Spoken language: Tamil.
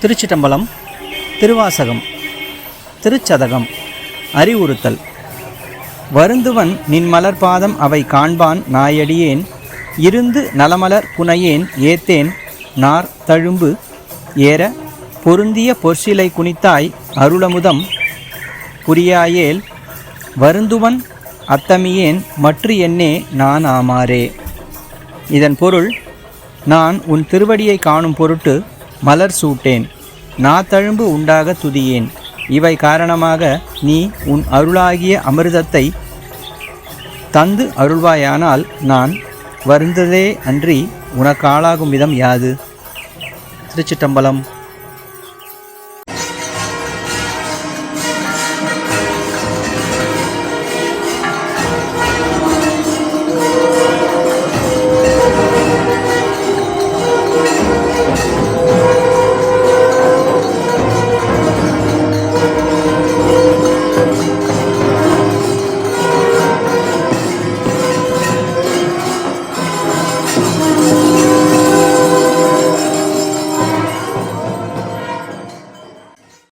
திருச்சிட்டம்பலம் திருவாசகம் திருச்சதகம் அறிவுறுத்தல். வருந்துவன் நின் மலர்பாதம் அவை காண்பான் நாயடியேன் இருந்து நலமலர் புனையேன் ஏத்தேன் நார் தழும்பு ஏற பொருந்திய பொற்சிலை குனித்தாய் அருளமுதம் புரியாயேல் வருந்துவன் அத்தமியேன் மற்று என்னே நான் ஆமாரே இதன் பொருள் நான் உன் திருவடியை காணும் பொருட்டு மலர் சூட்டேன். நாத்தழும்பு உண்டாக துதியேன். இவை காரணமாக நீ உன் அருளாகிய அமிர்தத்தை தந்து அருள்வாயானால் நான் வருந்ததே அன்றி உனக்கு ஆளாகும் விதம் யாது? திருச்சிட்டம்பலம்